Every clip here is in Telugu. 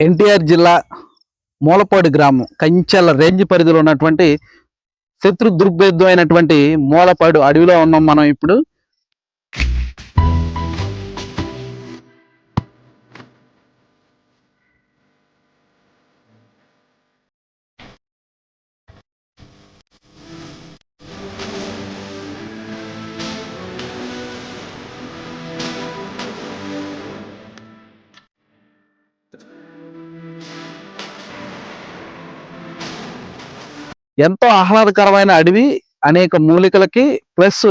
ఎన్టీఆర్ జిల్లా మూలపాడు గ్రామం కంచెల రేంజ్ పరిధిలో ఉన్నటువంటి శత్రు దుర్భేద్యం అయినటువంటి మూలపాడు అడవిలో ఉన్నాం మనం ఇప్పుడు. ఎంతో ఆహ్లాదకరమైన అడవి అనేక మూలికలకి ప్లస్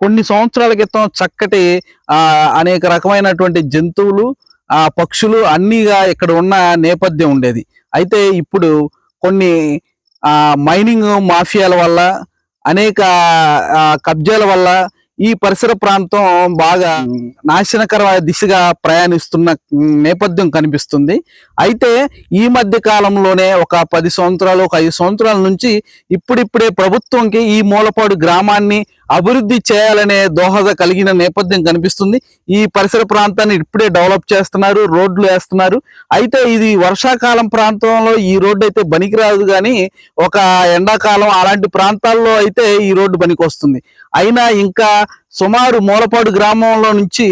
కొన్ని సంవత్సరాల క్రితం చక్కటి ఆ అనేక రకమైనటువంటి జంతువులు ఆ పక్షులు అన్నీగా ఇక్కడ ఉన్న నేపథ్యం ఉండేది. అయితే ఇప్పుడు కొన్ని ఆ మైనింగ్ మాఫియాల వల్ల అనేక కబ్జాల వల్ల ఈ పరిసర ప్రాంతం బాగా నాశనకర దిశగా ప్రయాణిస్తున్న నేపథ్యం కనిపిస్తుంది. అయితే ఈ మధ్య కాలంలోనే ఒక పది సంవత్సరాలు ఒక ఐదు సంవత్సరాల నుంచి ఇప్పుడిప్పుడే ప్రభుత్వంకి ఈ మూలపాడు గ్రామాన్ని అభివృద్ధి చేయాలనే దోహద కలిగిన నేపథ్యం కనిపిస్తుంది. ఈ పరిసర ప్రాంతాన్ని ఇప్పుడే డెవలప్ చేస్తున్నారు రోడ్లు వేస్తున్నారు. అయితే ఇది వర్షాకాలం ప్రాంతంలో ఈ రోడ్డు అయితే పనికిరాదు కానీ ఒక ఎండాకాలం అలాంటి ప్రాంతాల్లో అయితే ఈ రోడ్డు పనికి వస్తుంది అయినా ఇంకా సుమారు మూలపాడు గ్రామంలో నుంచి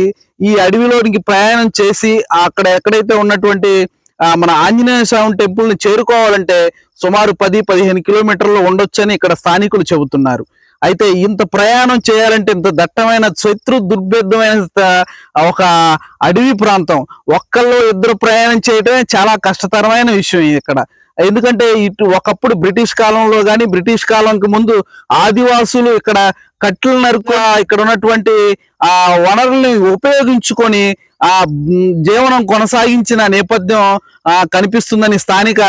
ఈ అడవిలోనికి ప్రయాణం చేసి అక్కడ ఎక్కడైతే ఉన్నటువంటి మన ఆంజనేయ స్వామి టెంపుల్ని చేరుకోవాలంటే సుమారు పది పదిహేను కిలోమీటర్లు ఉండొచ్చని ఇక్కడ స్థానికులు చెబుతున్నారు. అయితే ఇంత ప్రయాణం చేయాలంటే ఇంత దట్టమైన శత్రు దుర్భేద్యమైన ఒక అడవి ప్రాంతం. ఒక్కళ్ళు ఇద్దరు ప్రయాణం చేయటమే చాలా కష్టతరమైన విషయం ఇక్కడ. ఎందుకంటే ఇటు ఒకప్పుడు బ్రిటిష్ కాలంలో కానీ బ్రిటిష్ కాలంకి ముందు ఆదివాసులు ఇక్కడ కట్లు నరుకు ఇక్కడ ఉన్నటువంటి ఆ వనరుల్ని ఉపయోగించుకొని ఆ జీవనం కొనసాగించిన నేపథ్యం ఆ, కనిపిస్తుందని స్థానిక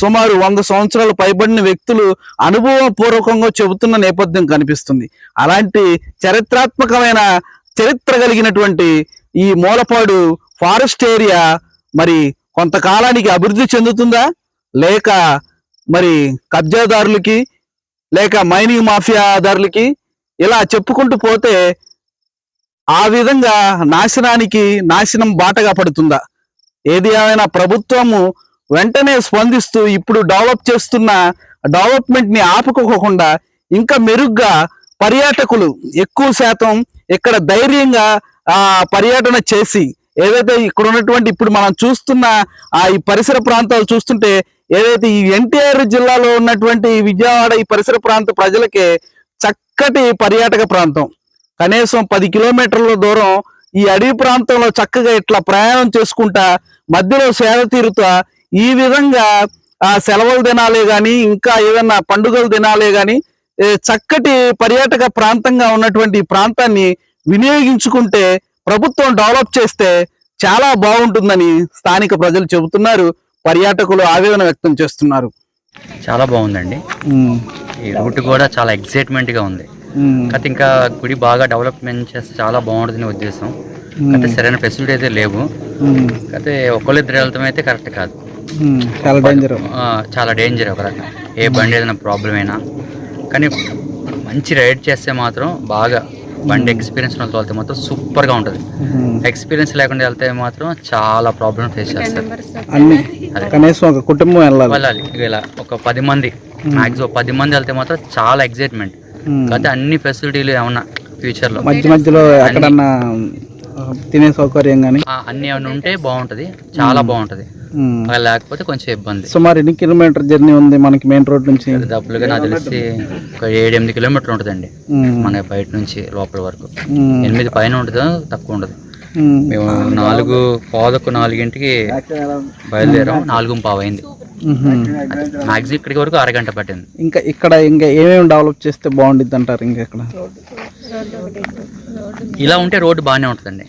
సుమారు వంద సంవత్సరాలు పైబడిన వ్యక్తులు అనుభవపూర్వకంగా చెబుతున్న నేపథ్యం కనిపిస్తుంది. అలాంటి చరిత్రాత్మకమైన చరిత్ర కలిగినటువంటి ఈ మూలపాడు ఫారెస్ట్ ఏరియా మరి కొంతకాలానికి అభివృద్ధి చెందుతుందా? లేక మరి కబ్జాదారులకి లేక మైనింగ్ మాఫియాదారులకి ఇలా చెప్పుకుంటూ పోతే ఆ విధంగా నాశనానికి నాశనం బాటగా పడుతుందా? ఏది ఏమైనా ప్రభుత్వము వెంటనే స్పందిస్తూ ఇప్పుడు డెవలప్ చేస్తున్న డెవలప్మెంట్ని ఆపుకోకుండా ఇంకా మెరుగ్గా పర్యాటకులు ఎక్కువ శాతం ఇక్కడ ధైర్యంగా ఆ పర్యటన చేసి ఏదైతే ఇక్కడ ఉన్నటువంటి ఇప్పుడు మనం చూస్తున్న ఆ ఈ పరిసర ప్రాంతాలు చూస్తుంటే ఏదైతే ఈ ఎన్టీఆర్ జిల్లాలో ఉన్నటువంటి విజయవాడ ఈ పరిసర ప్రాంత ప్రజలకి చక్కటి పర్యాటక ప్రాంతం. కనీసం పది కిలోమీటర్ల దూరం ఈ అడవి ప్రాంతంలో చక్కగా ఇట్లా ప్రయాణం చేసుకుంటా మధ్యలో సేద తీరుతా ఈ విధంగా ఆ సెలవుల దినాలే గాని ఇంకా ఏదన్నా పండుగల దినాలే గాని ఏ, చక్కటి పర్యాటక ప్రాంతంగా ఉన్నటువంటి ఈ ప్రాంతాన్ని వినియోగించుకుంటే ప్రభుత్వం డెవలప్ చేస్తే చాలా బాగుంటుందని స్థానిక ప్రజలు చెబుతున్నారు. పర్యాటకులు ఆవేదన వ్యక్తం చేస్తున్నారు. చాలా బాగుందండి. ఈ రూట్ కూడా చాలా ఎక్సైట్మెంట్గా ఉంది. కాకపోతే ఇంకా గుడి బాగా డెవలప్మెంట్ చేస్తే చాలా బాగుంటుందని ఉద్దేశం. అయితే సరైన ఫెసిలిటీ అయితే లేవు. అయితే ఒకళ్ళిద్దరు వెళ్తాం అయితే కరెక్ట్ కాదు. చాలా డేంజర్ ఆ, చాలా డేంజర్ ఒక రకంగా. ఏ బండి ఏదైనా ప్రాబ్లం అయినా. కానీ మంచి రైడ్ చేస్తే మాత్రం బాగా బండి ఎక్స్పీరియన్స్ ఉన్న వెళ్తే మాత్రం సూపర్గా ఉంటుంది. ఎక్స్పీరియన్స్ లేకుండా వెళ్తే మాత్రం చాలా ప్రాబ్లం ఫేస్ చేస్తారు. అన్ని కనీసం ఒక కుటుంబం వెళ్ళాలి. వెళ్ళాలి. ఇలా ఒక పది మంది మ్యాక్సిమం పది మంది వెళ్తే మాత్రం చాలా ఎక్సైట్మెంట్ కాకపోతే అన్ని ఫెసిలిటీలు ఏమన్నా ఫ్యూచర్లో. మధ్య మధ్యలో ఎక్కడన్నా తినే సౌకర్యం కానీ అన్ని ఏమైనా ఉంటే బాగుంటది. చాలా బాగుంటది. అలా లేకపోతే కొంచెం ఇబ్బంది. సుమారు ఎన్ని కిలోమీటర్ జర్నీ ఉంది మనకి మెయిన్ రోడ్ నుంచి? డబ్బులుగా నాకు తెలిసి ఒక ఏడు ఎనిమిది కిలోమీటర్లు ఉంటుందండి. మన బయట నుంచి లోపల వరకు. ఎనిమిది పైన ఉంటుందో తక్కువ ఉండదు. మేము నాలుగు పాదకు నాలుగింటికి బయలుదేరాం. నాలుగు పావు అయింది. ఉహుం. మ్యాక్సిమం ఇక్కడికి వరకు అరగంట పట్టింది. ఇంకా ఇక్కడ ఇంకా ఏమేమి డెవలప్ చేస్తే బాగుండిద్ది అంటారు ఇంకా ఇక్కడ ఇలా ఉంటే రోడ్డు బాగానే ఉంటుందండి.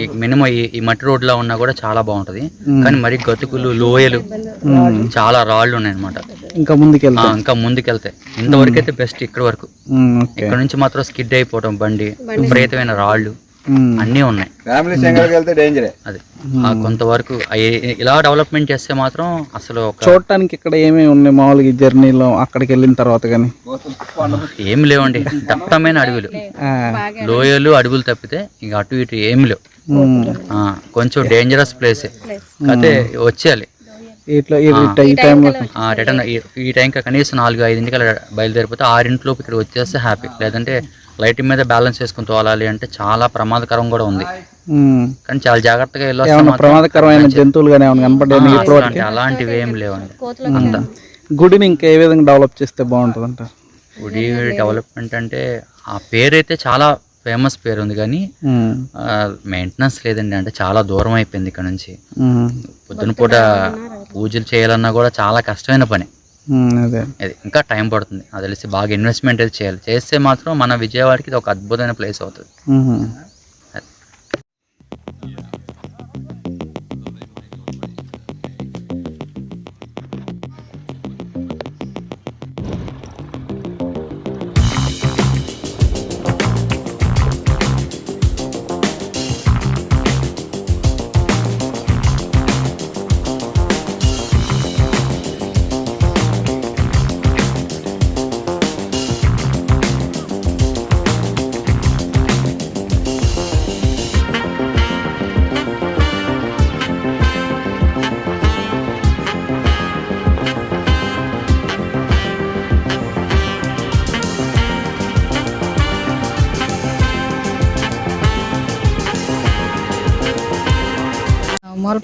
ఈ మినిమం ఈ మట్టి రోడ్లో ఉన్నా కూడా చాలా బాగుంటది. కానీ మరి గతుకులు లోయలు చాలా రాళ్ళు ఉన్నాయి అనమాట ఇంకా ముందుకెళ్తా. ఇంకా ముందుకెళ్తే. ఇంతవరకు అయితే బెస్ట్ ఇక్కడ వరకు. ఇక్కడ నుంచి మాత్రం స్కిడ్ అయిపోవడం బండి. విపరీతమైన రాళ్ళు. అన్నీ ఉన్నాయి. ఫ్యామిలీ సింగల్కి వెళ్తే డేంజరే అది. కొంతవరకు ఇలా డెవలప్మెంట్ చేస్తే మాత్రం అసలు ఒక చూడటానికి ఇక్కడ ఏమేమి ఉన్నాయి మామూలుగా ఈ జర్నీలో అక్కడికి వెళ్ళిన తర్వాత కానీ? ఏం లేవండి. దట్టమైన అడవులు. లోయలు అడవులు తప్పితే ఇంకా అటు ఇటు ఏమి లేవు. ఆ, కొంచెం డేంజరస్ ప్లేస్ అయితే వచ్చేయాలి. ఇట్లా ఈ టైంలో రిటర్న్ ఈ టైంకి కనీసం నాలుగు ఐదింటికి అలా బయలుదేరిపోతే ఆరింటిలోపు ఇక్కడ వచ్చేస్తే హ్యాపీ లేదంటే లైట్ మీద బ్యాలెన్స్ చేసుకుని తోలాలి అంటే చాలా ప్రమాదకరం కూడా ఉంది. కానీ చాలా జాగ్రత్తగా మాత్రం ప్రమాదకరమైన జంతువులు కానీ కనపడ్డాయి? ఇప్పుడు అలాంటివి ఏం లేవండి. అంతా. గుడిని ఇంకా ఏ విధంగా డెవలప్ చేస్తే బాగుంటుంది అంటారు గుడి డెవలప్మెంట్ అంటే ఆ పేరు అయితే చాలా ఫేమస్ పేరు ఉంది కానీ మెయింటెనెన్స్ లేదండి. అంటే చాలా దూరం అయిపోయింది ఇక్కడ నుంచి. పొద్దున పూట పూజలు చేయాలన్నా కూడా చాలా కష్టమైన పని. అదే. ఇంకా టైం పడుతుంది. అది తెలిసి బాగా ఇన్వెస్ట్మెంట్ అయితే చేయాలి. చేస్తే మాత్రం మన విజయవాడకి ఇది ఒక అద్భుతమైన ప్లేస్ అవుతుంది.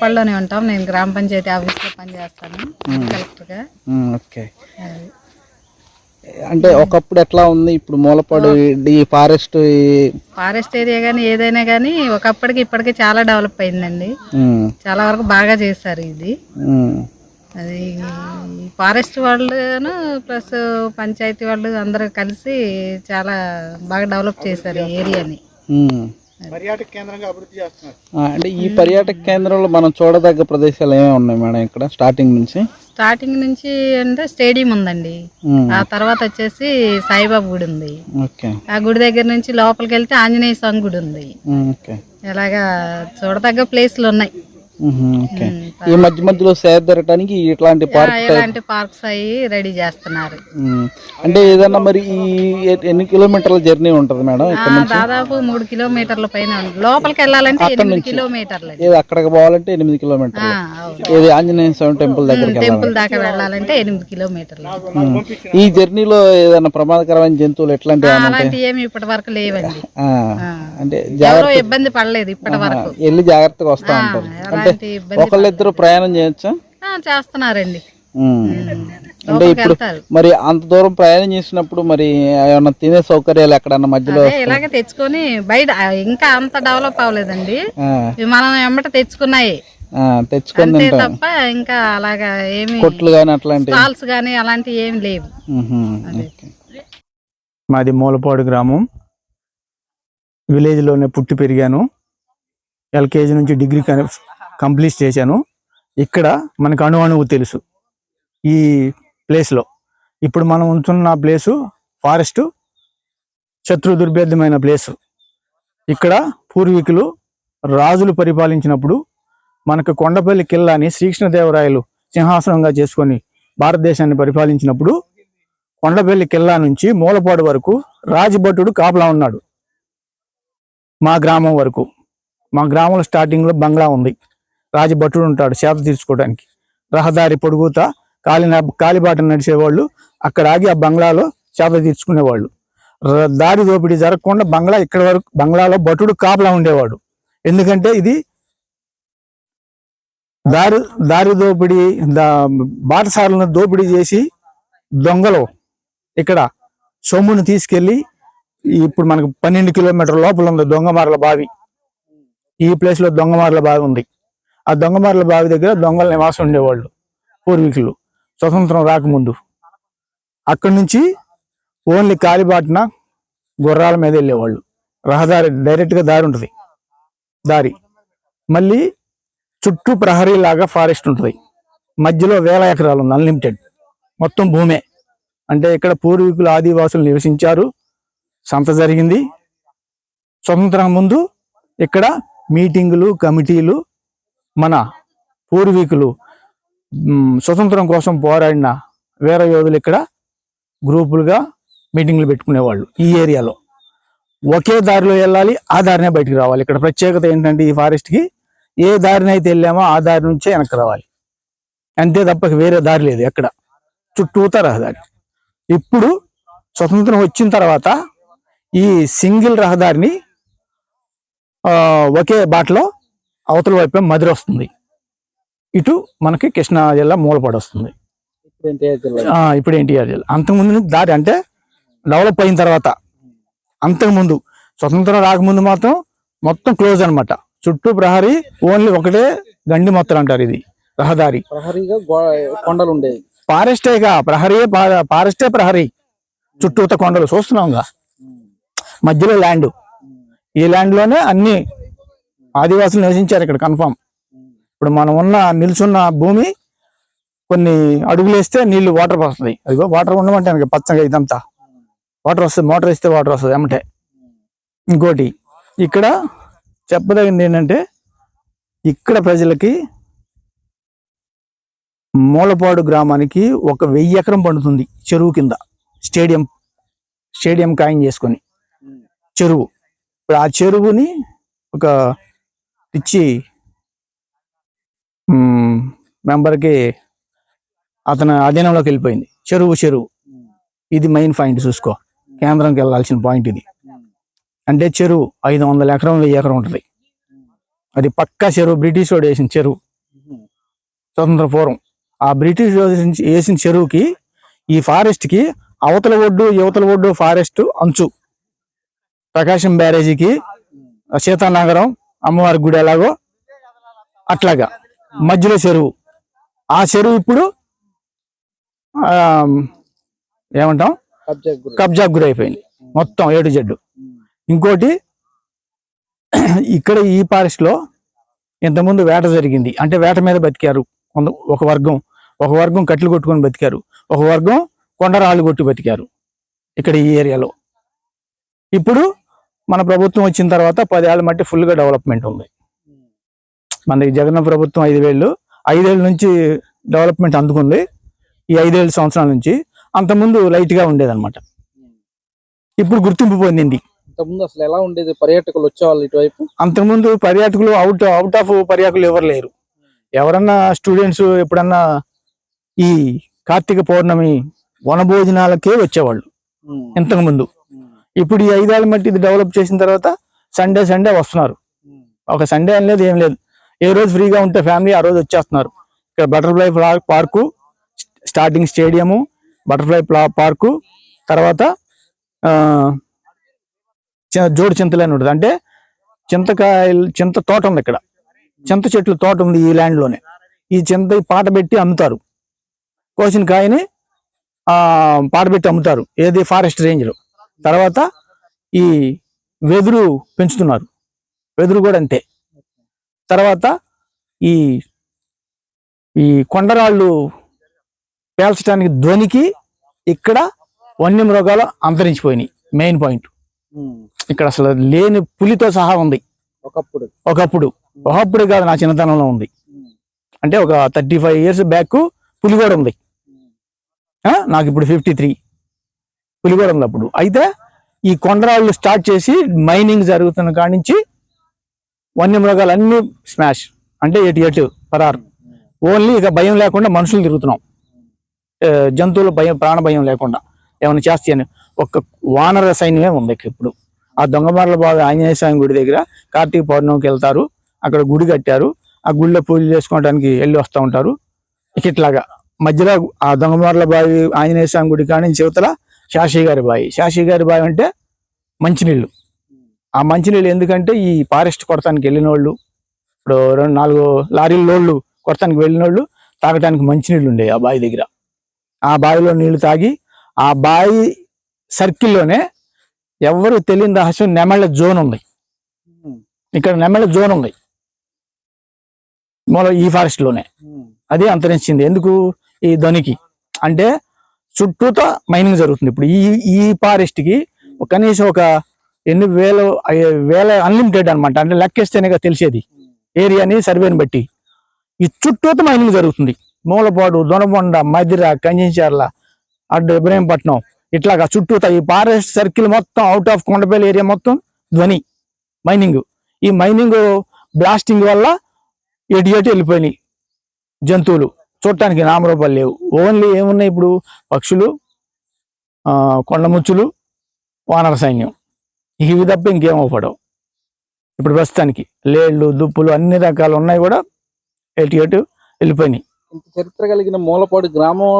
ఉమ్. మూలపల్లిలోనే ఉంటాం. నేను గ్రామ పంచాయతీ ఆఫీస్లో పనిచేస్తాను కలెక్టర్గా. ఓకే. అంటే ఒకప్పుడు ఎట్లా ఉంది? ఇప్పుడు మూలపాడు ఈ ఫారెస్ట్ ఫారెస్ట్ ఏరియా కానీ ఏదైనా కానీ ఒకప్పటికి ఇప్పటికి చాలా డెవలప్ అయిందండి. చాలా వరకు బాగా చేశారు ఇది. అది ఫారెస్ట్ వాళ్ళను ప్లస్ పంచాయతీ వాళ్ళు అందరూ కలిసి చాలా బాగా డెవలప్ చేశారు ఈ ఏరియాని. అంటే ఈ పర్యాటక కేంద్రంలో మనం చూడదగ్గ ప్రదేశాలు ఏమేమి ఉన్నాయి మేడం ఇక్కడ స్టార్టింగ్ నుంచి? స్టార్టింగ్ నుంచి అంటే స్టేడియం ఉందండి. ఆ తర్వాత వచ్చేసి సాయిబాబా గుడి ఉంది. ఓకే. ఆ గుడి దగ్గర నుంచి లోపలికి వెళ్తే ఆంజనేయ స్వామి గుడి ఉంది. ఇలాగా చూడదగ్గ ప్లేస్లు ఉన్నాయి. ఓకే. ఈ మధ్య మధ్యలో సేద తిరగటానికి ఇట్లాంటి పార్క్ ఇలాంటి పార్క్స్ అవి రెడీ చేస్తున్నారు. అంటే ఏదన్నా మరి ఈ ఎన్ని కిలోమీటర్ల జర్నీ ఉంటుంది మేడం ఇక్కడ నుంచి? దాదాపు మూడు కిలోమీటర్ల పైన. లోపలికి వెళ్ళాలంటే ఎనిమిది కిలోమీటర్లు. ఏది అక్కడికి పోవాలంటే ఎనిమిది కిలోమీటర్లు. ఏది ఆంజనేయ స్వామి టెంపుల్ దగ్గరికి వెళ్ళాలి టెంపుల్ దాకా వెళ్ళాలంటే ఎనిమిది కిలోమీటర్లు. ఈ జర్నీలో ఏదైనా ప్రమాదకరమైన జంతువులు ఎట్లాంటివి అలాంటి ఏమి ఇప్పటి వరకు లేవండి. అంటే ఎవరో ఇబ్బంది పడలేదు ఇప్పటి వరకు. వెళ్ళి జాగ్రత్తగా వస్తా ఉంటారు. అంటే ఒకళ్ళిద్దరు ప్రయాణం చేయొచ్చా? ఆ, చేస్తున్నారండి. అంటే ఇప్పుడు మరి అంత దూరం ప్రయాణం చేసినప్పుడు మరి ఏమన్నా తినే సౌకర్యాలు ఎక్కడన్నా మధ్యలో ఇలాగే తెచ్చుకొని బయట ఇంకా అంత డెవలప్ అవ్వలేదండి. ఆ, ఇవి మనం ఎమ్మట తెచ్చుకున్నాయి. ఆ, తెచ్చుకొని అంతే తింటాం. తప్ప ఇంకా అలాగా ఏమి కొట్లు కానీ అట్లాంటివి? స్టాల్స్ కానీ అలాంటివి ఏమి లేవు. మాది మూలపాడు గ్రామం. విలేజ్లోనే పుట్టి పెరిగాను. ఎల్కేజీ నుంచి డిగ్రీ కన్- కంప్లీట్ చేశాను. ఇక్కడ మనకు అణు అణువు తెలుసు. ఈ ప్లేస్లో ఇప్పుడు మనం ఉంటున్న ప్లేసు ఫారెస్ట్ శత్రు దుర్భేద్యమైన ప్లేసు ఇక్కడ పూర్వీకులు రాజులు పరిపాలించినప్పుడు మనకు కొండపల్లి కిల్లాని శ్రీకృష్ణదేవరాయలు సింహాసనంగా చేసుకొని భారతదేశాన్ని పరిపాలించినప్పుడు కొండపల్లి కిల్లా నుంచి మూలపాడు వరకు రాజభటుడు కాపలా ఉన్నాడు. మా గ్రామం వరకు. మా గ్రామంలో స్టార్టింగ్లో బంగ్లా ఉంది. రాజభటుడు ఉంటాడు చేత తీర్చుకోవడానికి. రహదారి పొడుగుతా కాలిన కాలిబాట నడిచేవాళ్ళు అక్కడ ఆగి ఆ బంగ్లాలో చేత తీర్చుకునేవాళ్ళు. దారి దోపిడీ జరగకుండా బంగ్లా ఇక్కడ వరకు బంగ్లాలో భటుడు కాపలా ఉండేవాడు. ఎందుకంటే ఇది దారి దారి దోపిడీ దా బాటసారులను దోపిడీ చేసి దొంగలు ఇక్కడ సొమ్మును తీసుకెళ్ళి ఇప్పుడు మనకు పన్నెండు కిలోమీటర్ లోపల ఉంది దొంగమార్ల బావి. ఈ ప్లేస్లో దొంగమార్ల బావి ఉంది. ఆ దొంగమర్ల బావి దగ్గర దొంగల నివాసం ఉండేవాళ్ళు పూర్వీకులు. స్వతంత్రం రాకముందు. అక్కడి నుంచి ఓన్లీ కాలిబాటున గుర్రాల మీద వెళ్ళేవాళ్ళు. రహదారి డైరెక్ట్గా దారి ఉంటుంది. దారి. మళ్ళీ చుట్టూ ప్రహరీ లాగా ఫారెస్ట్ ఉంటుంది. మధ్యలో వేల ఎకరాలు ఉంది అన్లిమిటెడ్ మొత్తం భూమే. అంటే ఇక్కడ పూర్వీకులు ఆదివాసులు నివసించారు. సంత జరిగింది. స్వతంత్రం ముందు ఇక్కడ మీటింగులు కమిటీలు మన పూర్వీకులు స్వతంత్రం కోసం పోరాడిన వీర యోధులు ఇక్కడ గ్రూపులుగా మీటింగ్లు పెట్టుకునేవాళ్ళు ఈ ఏరియాలో. ఒకే దారిలో వెళ్ళాలి ఆ దారినే బయటకు రావాలి. ఇక్కడ ప్రత్యేకత ఏంటంటే ఈ ఫారెస్ట్కి ఏ దారిని అయితే వెళ్ళామో ఆ దారి నుంచే వెనక్కి రావాలి. అంతే తప్ప వేరే దారి లేదు ఎక్కడ. చుట్టూతా రహదారి. ఇప్పుడు స్వతంత్రం వచ్చిన తర్వాత ఈ సింగిల్ రహదారిని ఒకే బాటలో అవతల వైపు మధుర వస్తుంది. ఇటు మనకి కృష్ణా జిల్లా మూలపాడు వస్తుంది. ఇప్పుడు ఎన్టీఆర్ జిల్లా. అంతకుముందు దారి అంటే డెవలప్ అయిన తర్వాత అంతకుముందు స్వతంత్రం రాకముందు మాత్రం మొత్తం క్లోజ్ అన్నమాట. చుట్టూ ప్రహరీ ఓన్లీ ఒకటే గండి మొత్తం అంటారు ఇది రహదారి. కొండలు ఉండేవి. ఫారెస్టేగా ప్రహరీయే పా- ఫారెస్టే ప్రహరీ. చుట్టూత కొండలు చూస్తున్నాంగా మధ్యలో ల్యాండ్. ఈ ల్యాండ్లోనే అన్ని ఆదివాసులు నివసించారు ఇక్కడ కన్ఫామ్. ఇప్పుడు మనం ఉన్న నిల్చున్న భూమి కొన్ని అడుగులు వేస్తే నీళ్ళు వాటర్ వస్తుంది. అదిగో వాటర్ ఉండమంటే మనకి పచ్చగా ఇదంతా. వాటర్ వస్తుంది మోటార్ వేస్తే వాటర్ వస్తుంది ఏమంటే ఇంకోటి ఇక్కడ చెప్పదగింది ఏంటంటే ఇక్కడ ప్రజలకి మూలపాడు గ్రామానికి ఒక వెయ్యి ఎకరం పండుతుంది చెరువు కింద. స్టేడియం స్టేడియం ఖాయం చేసుకొని. చెరువు. ఇప్పుడు ఆ చెరువుని ఒక ఇచ్చి మెంబర్కి అతని అధీనంలోకి వెళ్ళిపోయింది. చెరువు చెరువు. ఇది మెయిన్ పాయింట్ చూసుకో. కేంద్రంకి వెళ్ళాల్సిన పాయింట్ ఇది. అంటే చెరువు ఐదు వందల ఎకరం వెయ్యి ఎకరం ఉంటుంది. అది పక్కా చెరువు బ్రిటిష్ వాడు వేసిన చెరువు. స్వతంత్ర పూర్వం. ఆ బ్రిటిష్ వేసిన- చెరువుకి ఈ ఫారెస్ట్కి అవతల ఒడ్డు యువతల ఒడ్డు ఫారెస్ట్ అంచు. ప్రకాశం బ్యారేజీకి సీతానగరం అమ్మవారి గుడి ఎలాగో అట్లాగా. మధ్యలో చెరువు. ఆ చెరువు ఇప్పుడు ఆ, ఏమంటాం? కబ్జా గురి అయిపోయింది. మొత్తం ఏడు జడ్డు ఇంకోటి ఇక్కడ ఈ ఫారెస్ట్లో ఇంతకుముందు వేట జరిగింది. అంటే వేట మీద బతికారు కొంత- ఒక వర్గం. ఒక వర్గం కట్లు కొట్టుకొని బతికారు. ఒక వర్గం కొండరాళ్ళు కొట్టి బతికారు ఇక్కడ ఈ ఏరియాలో. ఇప్పుడు మన ప్రభుత్వం వచ్చిన తర్వాత పదేళ్ళ మట్టి full గా డెవలప్మెంట్ ఉంది. మనకి జగన్ ప్రభుత్వం ఐదు ఐదేళ్ళ నుంచి డెవలప్మెంట్ అందుకుంది. ఈ ఐదేళ్ళ సంవత్సరాల నుంచి అంతకుముందు లైట్గా ఉండేదన్నమాట. ఇప్పుడు గుర్తింపు పొందింది. ఇంతకుముందు అసలు ఎలా ఉండేది? పర్యాటకులు వచ్చేవాళ్ళు ఇటువైపు? అంతకుముందు పర్యాటకులు అవుట్ అవుట్ ఆఫ్ పర్యాటకులు ఎవరు లేరు. ఎవరన్నా స్టూడెంట్స్ ఎప్పుడన్నా ఈ కార్తీక పౌర్ణమి వనభోజనాలకే వచ్చేవాళ్ళు ఇంతకు ముందు ఇప్పుడు ఈ ఐదేళ్ళ మట్టి ఇది డెవలప్ చేసిన తర్వాత సండే సండే వస్తున్నారు. ఒక సండే అని లేదు ఏం లేదు. ఏ రోజు ఫ్రీగా ఉంటే ఫ్యామిలీ ఆ రోజు వచ్చేస్తున్నారు. ఇక్కడ butterfly park starting stadium butterfly park తర్వాత జోడు చింతలు అని ఉంటుంది. అంటే చింతకాయలు చింత తోట ఉంది ఇక్కడ. చింత చెట్లు తోట ఉంది ఈ ల్యాండ్లోనే. ఈ చింత పాట పెట్టి అమ్ముతారు. కోసిన కాయని పాట పెట్టి అమ్ముతారు. ఏది ఫారెస్ట్ రేంజ్లో. తర్వాత ఈ వెదురు పెంచుతున్నారు. వెదురు కూడా అంతే. తర్వాత ఈ ఈ కొండరాళ్ళు పేల్చడానికి ధ్వనికి ఇక్కడ వన్యమృగాలు అంతరించిపోయినాయి. Main point. ఇక్కడ అసలు లేని పులితో సహా ఉంది. ఒకప్పుడు. ఒకప్పుడు. ఒకప్పుడు కాదు నా చిన్నతనంలో ఉంది. అంటే ఒక థర్టీ ఫైవ్ ఇయర్స్ బ్యాక్ పులి కూడా ఉంది. నాకు ఇప్పుడు ఫిఫ్టీ త్రీ. పులి ఉన్నప్పుడు. అప్పుడు అయితే ఈ కొండరాళ్ళు స్టార్ట్ చేసి మైనింగ్ జరుగుతున్న కాడి నుంచి వన్యమృగాలు అన్ని స్మాష్. అంటే ఎటు ఎటు పరారు. ఓన్లీ ఇక భయం లేకుండా మనుషులు తిరుగుతున్నాం. జంతువుల భయం ప్రాణ భయం లేకుండా. ఏమైనా చేస్తాయని ఒక వానర సైన్యమే ఉంది ఇప్పుడు. ఆ దొంగమార్ల బావి ఆంజనేయ స్వామి గుడి దగ్గర కార్తీక పౌర్ణమికి వెళ్తారు. అక్కడ గుడి కట్టారు. ఆ గుడిలో పూజలు చేసుకోవడానికి వెళ్ళి వస్తూ ఉంటారు. ఇక ఇట్లాగా. మధ్యలో ఆ దొంగమార్ల బావి ఆంజనేయ స్వామి గుడి కానీ నుంచి శాషి గారి బావి శాషి గారి బావి అంటే మంచినీళ్ళు. ఆ మంచినీళ్ళు ఎందుకంటే ఈ ఫారెస్ట్ కొడతానికి వెళ్ళిన వాళ్ళు ఇప్పుడు రెండు నాలుగు లారీల లోళ్ళు కొడతానికి వెళ్ళిన వాళ్ళు తాగటానికి మంచినీళ్ళు ఉండేవి ఆ బావి దగ్గర. ఆ బావిలో నీళ్ళు తాగి ఆ బావి సర్కిల్లోనే ఎవరు తెలియని రహస్యం నెమళ్ళ జోన్ ఉంది. ఇక్కడ నెమళ్ళ జోన్ ఉంది. మూల ఈ ఫారెస్ట్లోనే అది అంతరించింది. ఎందుకు? ఈ ధ్వనికి అంటే చుట్టూతో మైనింగ్ జరుగుతుంది. ఇప్పుడు ఈ ఈ ఫారెస్ట్కి కనీసం ఒక ఎన్ని వేల వేల అన్లిమిటెడ్ అనమాట అంటే లెక్కేస్తేనే తెలిసేది. ఏరియాని సర్వేని బట్టి. ఈ చుట్టూతో మైనింగ్ జరుగుతుంది. మూలపాడు దొనబొండ మదిర కంచెంచర్ల అడ్డు ఇబ్రహీంపట్నం ఇట్లాగా చుట్టూత ఈ ఫారెస్ట్ సర్కిల్ మొత్తం అవుట్ ఆఫ్ కొండపల్లి ఏరియా మొత్తం ధ్వని మైనింగ్ ఈ మైనింగ్ బ్లాస్టింగ్ వల్ల ఎటు ఎటు వెళ్ళిపోయినాయి జంతువులు. చూడటానికి నామరూపాలు లేవు. ఓన్లీ ఏమున్నాయి ఇప్పుడు? పక్షులు కొండముచ్చులు వానర సైన్యం. ఇవి తప్ప ఇంకేం అవపడవు. ఇప్పుడు ప్రస్తుతానికి లేళ్ళు దుప్పులు అన్ని రకాలు ఉన్నాయి కూడా ఎటు ఎటు వెళ్ళిపోయినాయి. ఇంత చరిత్ర కలిగిన మూలపాడు గ్రామం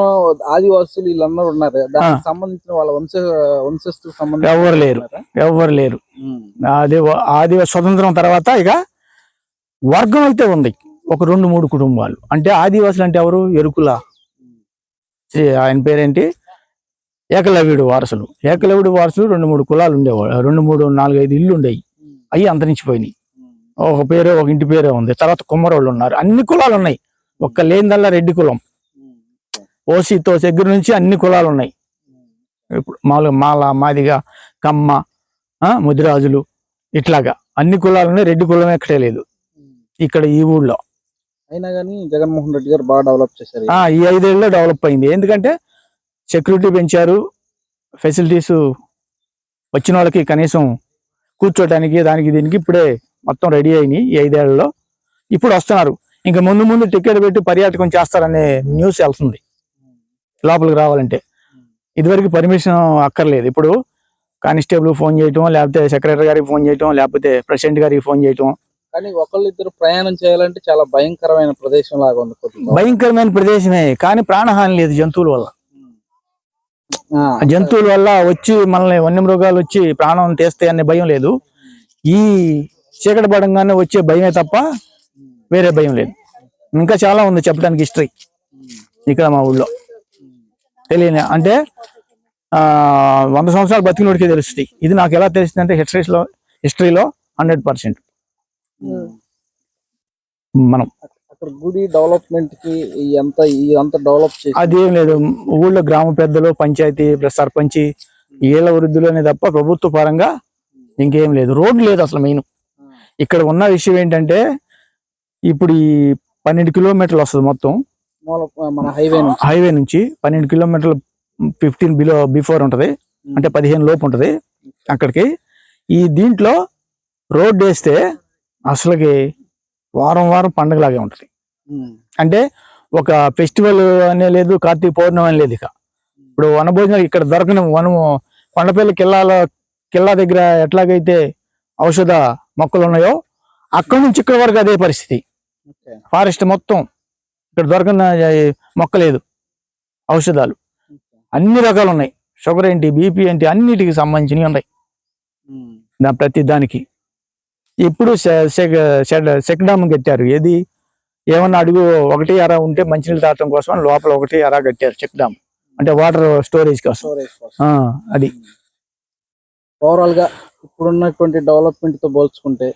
ఆదివాసులు వీళ్ళందరూ ఉన్నారు. దానికి సంబంధించిన వాళ్ళ వంశ వంశస్థులకు సంబంధించిన ఎవరు లేరు. ఎవ్వరు లేరు. అది ఆది స్వతంత్రం తర్వాత ఇక వర్గం అయితే ఉంది. ఒక రెండు మూడు కుటుంబాలు. అంటే ఆదివాసులు అంటే ఎవరు? ఎరుకుల. ఆయన పేరేంటి? ఏకలవ్యుడు వారసులు. ఏకలవ్యుడు వారసులు రెండు మూడు కులాలు ఉండేవాళ్ళు రెండు మూడు నాలుగైదు ఇల్లు ఉండేవి అవి అంతరించిపోయినాయి. ఒక పేరే ఒక ఇంటి పేరే ఉంది. తర్వాత కుమ్మరోళ్ళు ఉన్నారు. అన్ని కులాలు ఉన్నాయి. ఒక్క లేనిదల్లా రెడ్డి కులం. ఓసీతో దగ్గర నుంచి అన్ని కులాలు ఉన్నాయి. ఇప్పుడు మామూలుగా మాల మాదిగా కమ్మ ముదిరాజులు ఇట్లాగా. అన్ని కులాలు ఉన్నాయి. రెడ్డి కులం ఎక్కడే లేదు. ఇక్కడ ఈ ఊళ్ళో. అయినా కానీ జగన్మోహన్ రెడ్డి గారు బాగా డెవలప్ చేశారు ఆ ఈ ఐదేళ్ళలో డెవలప్ అయింది. ఎందుకంటే సెక్యూరిటీ పెంచారు. ఫెసిలిటీస్ వచ్చిన వాళ్ళకి కనీసం కూర్చోటానికి దానికి దీనికి ఇప్పుడే మొత్తం రెడీ అయినాయి ఈ ఐదేళ్ళలో. ఇప్పుడు వస్తున్నారు. ఇంకా ముందు ముందు టికెట్ పెట్టి పర్యాటకం చేస్తారనే న్యూస్ వెళ్తుంది. లోపలికి రావాలంటే. ఇదివరకు పర్మిషన్ అక్కర్లేదు. ఇప్పుడు కానిస్టేబుల్ ఫోన్ చేయటం లేకపోతే సెక్రటరీ గారికి ఫోన్ చేయటం లేకపోతే ప్రెసిడెంట్ గారికి ఫోన్ చేయటం కానీ ఒకళ్ళిద్దరు ప్రయాణం చేయాలంటే చాలా భయంకరమైన ప్రదేశం లాగా ఉంది కొద్దిగా. భయంకరమైన ప్రదేశమే కానీ ప్రాణహాని లేదు జంతువుల వల్ల. ఆ, ఆ జంతువుల వల్ల వచ్చి మనల్ని వన్యమృగాలు వచ్చి ప్రాణం తీస్తాయి అనే భయం లేదు. ఈ చీకటి పడంగానే వచ్చే భయమే తప్ప వేరే భయం లేదు. ఇంకా చాలా ఉంది చెప్పడానికి హిస్టరీ. ఇక్కడ మా ఊళ్ళో. తెలియని అంటే ఆ వంద సంవత్సరాలు బతికినోడికే తెలుస్తుంది. ఇది నాకు ఎలా తెలిసింది అంటే హిస్టరీలో హిస్టరీలో హండ్రెడ్ పర్సెంట్. మనం అక్కడ గుడి డెవలప్మెంట్కి ఎంత అంత డెవలప్ చేసి అదేం లేదు. ఊళ్ళో గ్రామ పెద్దలు పంచాయతీ ప్లస్ సర్పంచి ఏళ్ళ వృద్ధులనే తప్ప ప్రభుత్వ పరంగా ఇంకేం లేదు. రోడ్డు లేదు అసలు మెయిన్. ఇక్కడ ఉన్న విషయం ఏంటంటే ఇప్పుడు ఈ పన్నెండు కిలోమీటర్లు వస్తుంది మొత్తం. మన హైవే హైవే నుంచి పన్నెండు కిలోమీటర్లు ఫిఫ్టీన్ బిలో బిఫోర్ ఉంటది. అంటే పదిహేను లోపు ఉంటది అక్కడికి. ఈ దీంట్లో రోడ్ వేస్తే అసలుకి వారం వారం పండగలాగే ఉంటది. అంటే ఒక ఫెస్టివల్ అనే లేదు కార్తీక పౌర్ణమి అని లేదు ఇక. ఇప్పుడు వనభోజనాలు ఇక్కడ దొరకని వనము కొండపల్లి కిల్లాల కిల్లా దగ్గర ఎట్లాగైతే ఔషధ మొక్కలు ఉన్నాయో అక్కడి నుంచి ఇక్కడ వరకు అదే పరిస్థితి. ఫారెస్ట్ మొత్తం ఇక్కడ దొరకని ఈ మొక్క లేదు. ఔషధాలు. అన్ని రకాలు ఉన్నాయి. షుగర్ ఏంటి బీపీ ఏంటి అన్నిటికి సంబంధించినవి ఉన్నాయి. ప్రతి దానికి. ఇప్పుడు సెక్ డామ్ కట్టారు? ఏది? ఏమన్నా అడుగు ఒకటి అర ఉంటే మంచినీళ్ళు తాగటం కోసం లోపల ఒకటి అర కట్టారు చెక్ డామ్ అంటే వాటర్ స్టోరేజ్ కోసం. అది. ఓవరాల్గా ఇప్పుడున్నటువంటి డెవలప్మెంట్తో పోల్చుకుంటే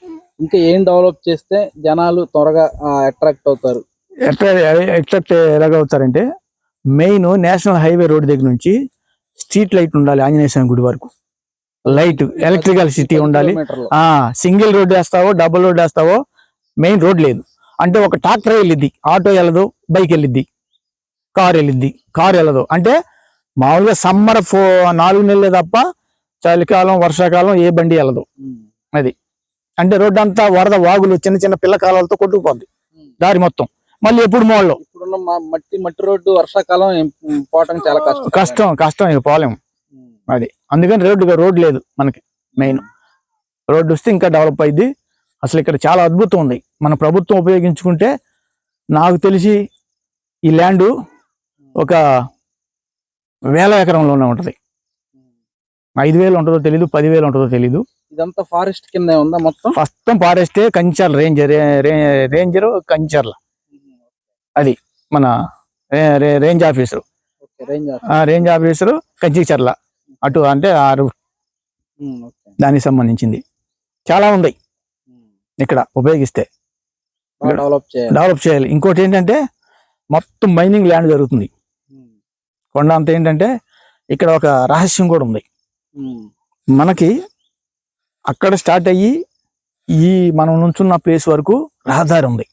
ఇంకా ఏం డెవలప్ చేస్తే జనాలు త్వరగా అట్రాక్ట్ అవుతారు? ఎట్లా ఎట్లా ఎలాగవుతారంటే మెయిన్ నేషనల్ హైవే రోడ్ దగ్గర నుంచి స్ట్రీట్ లైట్ ఉండాలి ఆంజనేయ స్వామి గుడి వరకు. లైట్ ఎలక్ట్రికల్ సిటీ ఉండాలి. ఆ సింగిల్ రోడ్ వేస్తావో డబుల్ రోడ్ వేస్తావో మెయిన్ రోడ్ లేదు. అంటే ఒక ట్రాక్టర్ వెళ్ళిద్ది ఆటో వెళ్ళదు బైక్ వెళ్ళిద్ది కార్ వెళ్ళిద్ది కార్ వెళ్ళదు. అంటే మామూలుగా సమ్మర్ ఫో నాలుగు నెలలే తప్ప చలికాలం వర్షాకాలం ఏ బండి వెళ్ళదు. ఉమ్. అంటే రోడ్డు అంతా వరద వాగులు చిన్న చిన్న పిల్ల కాలాలతో కొట్టుకుపోద్ది. దారి మొత్తం. మళ్ళీ ఎప్పుడు మోళ్ళు మట్టి మట్టి రోడ్డు వర్షాకాలం పోవటం చాలా కష్టం. కష్టం కష్టం ఇక పోలేము. అది. అందుకని రోడ్డు రోడ్ లేదు మనకి మెయిన్. రోడ్డు వస్తే ఇంకా డెవలప్ అయింది అసలు ఇక్కడ చాలా అద్భుతం ఉంది. మన ప్రభుత్వం ఉపయోగించుకుంటే నాకు తెలిసి ఈ ల్యాండ్ ఒక వేల ఎకరంలోనే ఉంటది. ఐదు వేలు ఉంటుందో తెలీదు పదివేలు ఉంటుందో తెలీదు. ఇదంతా ఫారెస్ట్ కింద ఉందా మొత్తం? First ఫారెస్టే Kancharla ranger ranger Kancharla. మన రే- రే- range officer. Range officer. Kanchicherla అటు అంటే ఆరు. దానికి సంబంధించింది. చాలా ఉన్నాయి. ఇక్కడ ఉపయోగిస్తే. డెవలప్ చేయాలి. ఇంకోటి ఏంటంటే మొత్తం మైనింగ్ ల్యాండ్ జరుగుతుంది. కొండ అంత ఏంటంటే ఇక్కడ ఒక రహస్యం కూడా ఉంది. మనకి అక్కడ స్టార్ట్ అయ్యి ఈ మనం నుంచున్న ప్లేస్ వరకు రహదారి ఉంది.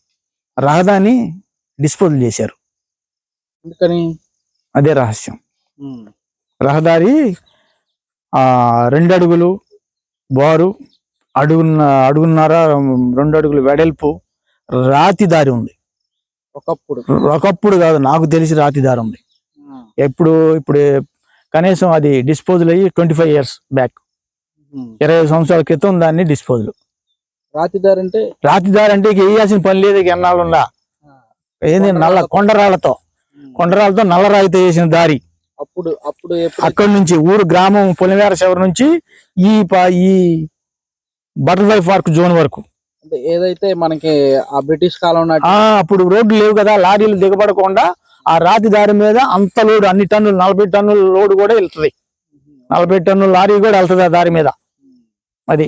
రహదారిని డిస్పోజల్ చేశారు. అదే రహస్యం. రహదారి రెండు అడుగులు బారు అడుగున్న అడుగున్నర రెండు అడుగులు వెడల్పు రాతి దారి ఉంది. ఒకప్పుడు. ఒకప్పుడు కాదు నాకు తెలిసి రాతి దారి ఉంది. ఎప్పుడు ఇప్పుడు కనీసం అది డిస్పోజల్ అయ్యి ట్వంటీ ఫైవ్ ఇయర్స్ బ్యాక్ ఇరవై సంవత్సరాల క్రితం దాన్ని డిస్పోజల్ రాతిదారి అంటే? రాతి దారి అంటే ఇక వేయాల్సిన పని లేదు ఇక ఎన్నాళ్ళు ఉందా ఏంది నల్ల కొండరాళ్ళతో కొండరాలతో నల్లరాయితో వేసిన దారి. అప్పుడు అప్పుడు అక్కడి నుంచి ఊరు గ్రామం పొలిమేర చివరి నుంచి ఈ ఈ బటర్ఫ్లై పార్క్ జోన్ వరకు. అంటే ఏదైతే మనకి ఆ బ్రిటిష్ కాలం అప్పుడు రోడ్లు లేవు కదా లారీలు దిగబడకుండా ఆ రాతి దారి మీద అంత లోడు అన్ని టన్నులు నలభై టన్నుల లోడు కూడా వెళ్తుంది. నలభై టన్నుల లారీ కూడా వెళ్తుంది ఆ దారి మీద. అది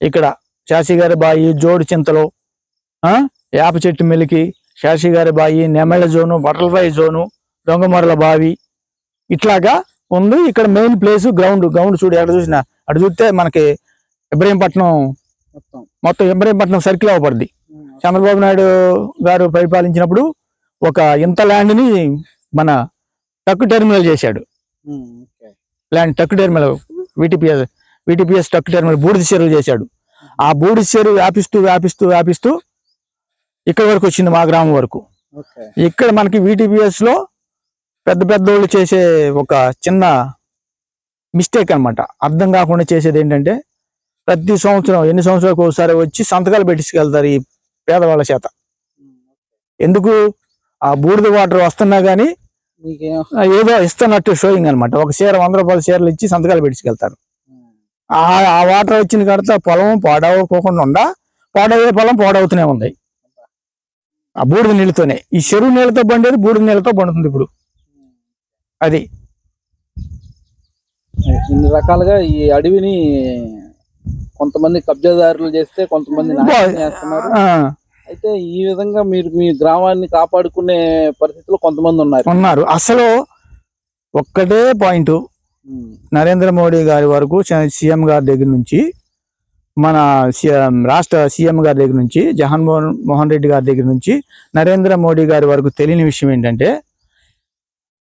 ఇక్కడ శాసి గారి బాయి జోడు చింతలు వేప చెట్టు మెలికి శాసి గారి బాయి నెమళ్ళ జోను బటర్ఫ్లై జోను దొంగమరల బావి ఇట్లాగా ఉంది. ఇక్కడ మెయిన్ ప్లేస్ గ్రౌండ్ గ్రౌండ్ చూడు ఎక్కడ చూసినా. అటు చూస్తే మనకి ఇబ్రహీంపట్నం మొత్తం. ఇబ్రహీంపట్నం సర్కిల్ అవ్వబడింది చంద్రబాబు నాయుడు గారు పరిపాలించినప్పుడు ఒక ఇంత ల్యాండ్ని మన టక్కు టెర్మినల్ చేశాడు. ల్యాండ్ టక్కు టెర్మినల్ విటిపిఎస్ విటిపిఎస్ టక్కు టెర్మినల్ బూడిద చెరువు చేశాడు. ఆ బూడిద చెరువు వ్యాపిస్తూ వ్యాపిస్తూ వ్యాపిస్తూ ఇక్కడ వరకు వచ్చింది మా గ్రామం వరకు. ఇక్కడ మనకి విటిపిఎస్లో పెద్ద పెద్ద వాళ్ళు చేసే ఒక చిన్న మిస్టేక్ అన్నమాట. అర్థం కాకుండా చేసేది ఏంటంటే ప్రతి సంవత్సరం ఎన్ని సంవత్సరాలకు ఒకసారి వచ్చి సంతకాలు పెట్టించుకెళ్తారు ఈ పేదవాళ్ళ చేత. ఎందుకు? ఆ బూడిద వాటర్ వస్తున్నా ఆ ఏదో ఇస్తున్నట్టు షోయింగ్ అన్నమాట. ఒక చీర వంద రూపాయల చీరలు ఇచ్చి సంతకాలు పెట్టించుకెళ్తారు. ఆ ఆ వాటర్ వచ్చిన కడితే పొలం పాడవకోకుండా ఉండా పాడయ్యే పొలం పాడవుతూనే ఉంది. ఆ బూడిద నీళ్ళతోనే. ఈ చెరువు నీళ్ళతో బండేది బూడిద నీళ్ళతో బండుతుంది ఇప్పుడు. అది. ఇన్ని రకాలుగా ఈ అడవిని కొంతమంది కబ్జాదారులు చేస్తే కొంతమంది నాశనం చేస్తున్నారు. అయితే ఈ విధంగా మీరు మీ గ్రామాన్ని కాపాడుకునే పరిస్థితిలో కొంతమంది ఉన్నారు. ఉన్నారు. అసలు ఒక్కటే పాయింట్ నరేంద్ర మోడీ గారి వరకు సీఎం గారి దగ్గర నుంచి మన సీఎం రాష్ట్ర సీఎం గారి దగ్గర నుంచి జగన్మోహన్ మోహన్ రెడ్డి గారి దగ్గర నుంచి నరేంద్ర మోడీ గారి వరకు తెలియని విషయం ఏంటంటే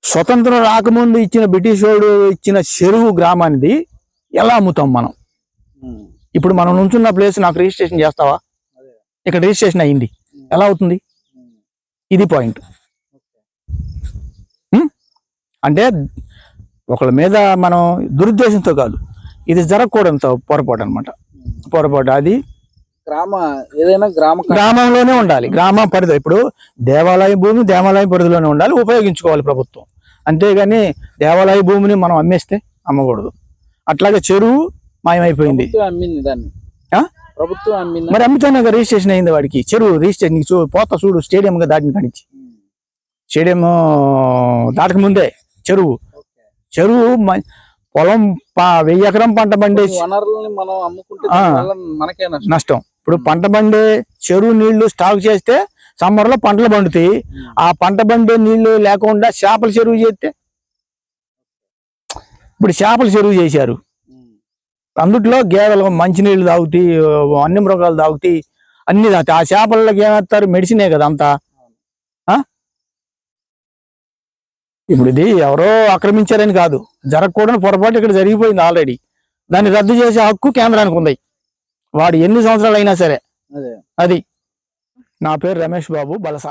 స్వతంత్రం రాకముందు ఇచ్చిన బ్రిటిష్ వాడు ఇచ్చిన చెరువు గ్రామానిది ఎలా అమ్ముతాం మనం? ఇప్పుడు మనం నుంచున్న ప్లేస్ నాకు రిజిస్ట్రేషన్ చేస్తావా. ఇక్కడ రిజిస్ట్రేషన్ అయ్యింది ఎలా అవుతుంది? ఇది పాయింట్ అంటే ఒకళ్ళ మీద మనం దురుద్దేశంతో కాదు. ఇది జరగకూడదు పొరపాటు అనమాట పొరపాటు అది గ్రామ ఏదైనా గ్రామ గ్రామంలోనే ఉండాలి. గ్రామ పరిధి ఇప్పుడు దేవాలయ భూమి దేవాలయ పరిధిలోనే ఉండాలి ఉపయోగించుకోవాలి ప్రభుత్వం. అంతేగాని దేవాలయ భూమిని మనం అమ్మేస్తే అమ్మకూడదు. అట్లాగే చెరువు మాయమైపోయింది. అమ్మింది దాన్ని? ప్రభుత్వం అమ్మింది. మరి అమ్మితేనే రిజిస్ట్రేషన్ అయింది వాడికి. చెరువు రిజిస్ట్రేషన్ నీకు పోతా చూడు స్టేడియం గా దాటిన కానిచ్చి స్టేడియం దాటక ముందే చెరువు. చెరువు పొలం వెయ్యి ఎకరం పంట పండే వనరులని మనం అమ్ముకుంటే మనకే నష్టం. ఇప్పుడు పంట పండే చెరువు నీళ్ళు స్టాక్ చేస్తే సమ్మర్లో పంటలు పండుతాయి. ఆ పంట పండే నీళ్ళు లేకుండా చేపల చెరువు చేస్తే ఇప్పుడు చేపల చెరువు చేశారు. అందుట్లో గేదెలు మంచినీళ్ళు తాగుతాయి అన్ని మృగాలు తాగుతాయి అన్ని తాగుతాయి. ఆ చేపలకి ఏమేస్తారు? మెడిసినే కదా అంతా. ఆ? ఇప్పుడు ఇది ఎవరో ఆక్రమించారని కాదు. జరగకూడని పొరపాటు ఇక్కడ జరిగిపోయింది ఆల్రెడీ. దాన్ని రద్దు చేసే హక్కు కేంద్రానికి ఉంది. వాడు ఎన్ని సంవత్సరాలు అయినా సరే అదే. అది. నా పేరు రమేష్ బాబు బలస.